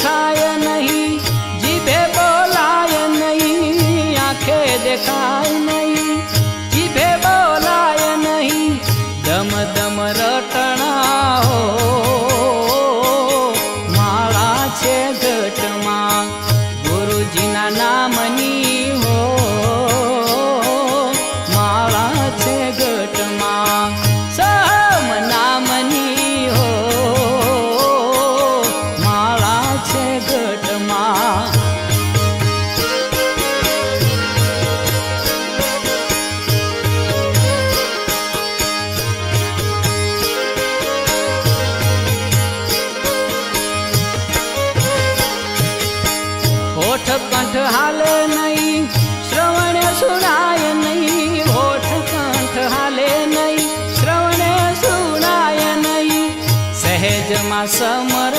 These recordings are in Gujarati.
खाया समर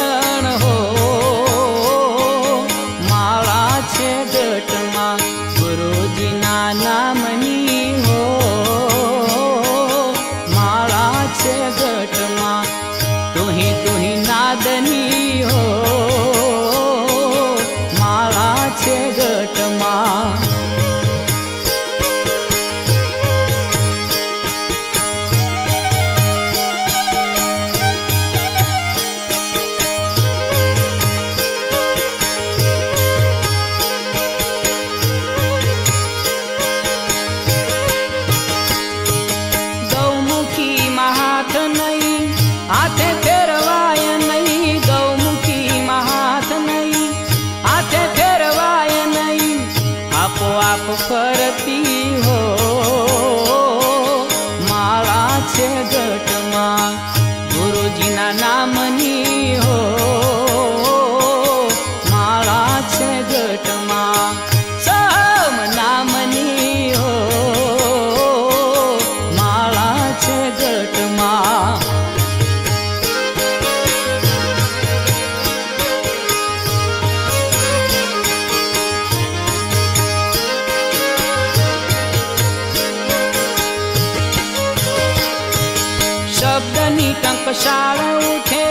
ટંકશાળ ઉઠે,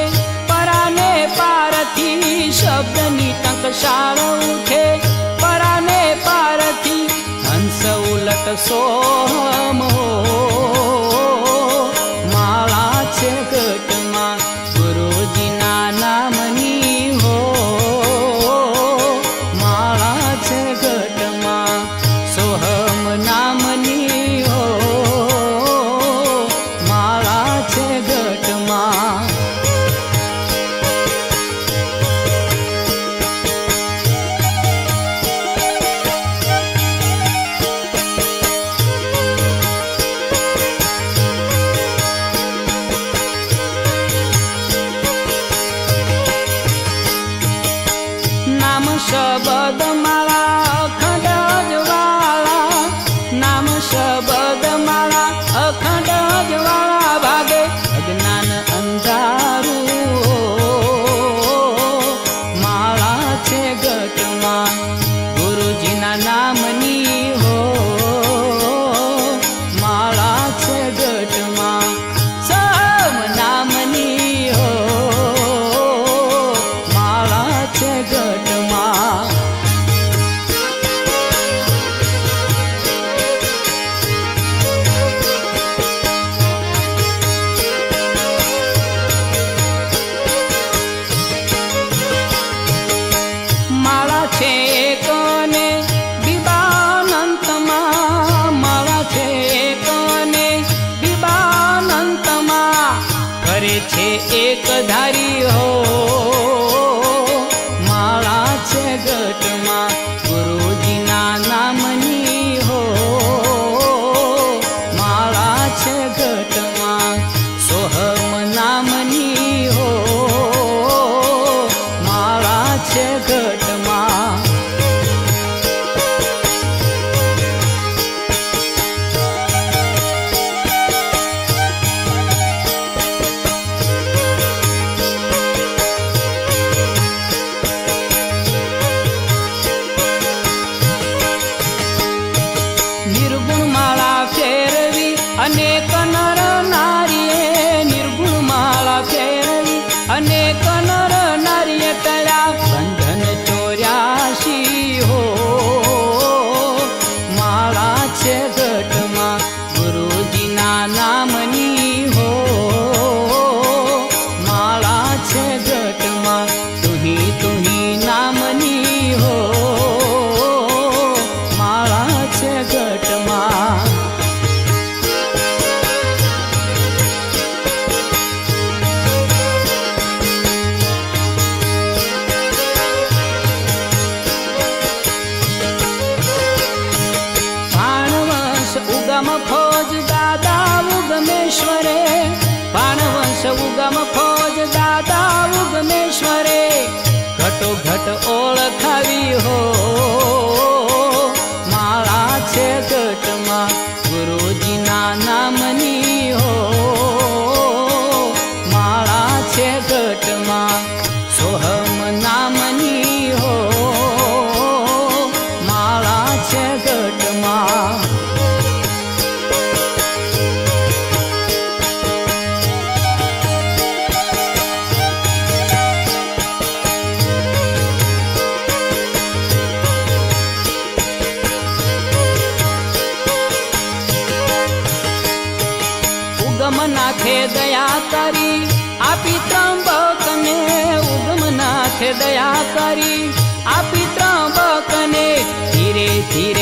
પરાને પારથી શબ્દની ટંકશાળ ઉઠે, પરાને પારથી હંસ ઉલટ સોમો માળા છે ઘટમાં, ગુરુજીના નામની હો. માળા છે ઘટમાં, સોહમ નામની શબ્દ મારા છે એક ધારી હો. માળા ફેરવી અનેક ઘટ ઓળખાવી હો. દયા કરી. આપી ત્રંબકને ધીરે ધીરે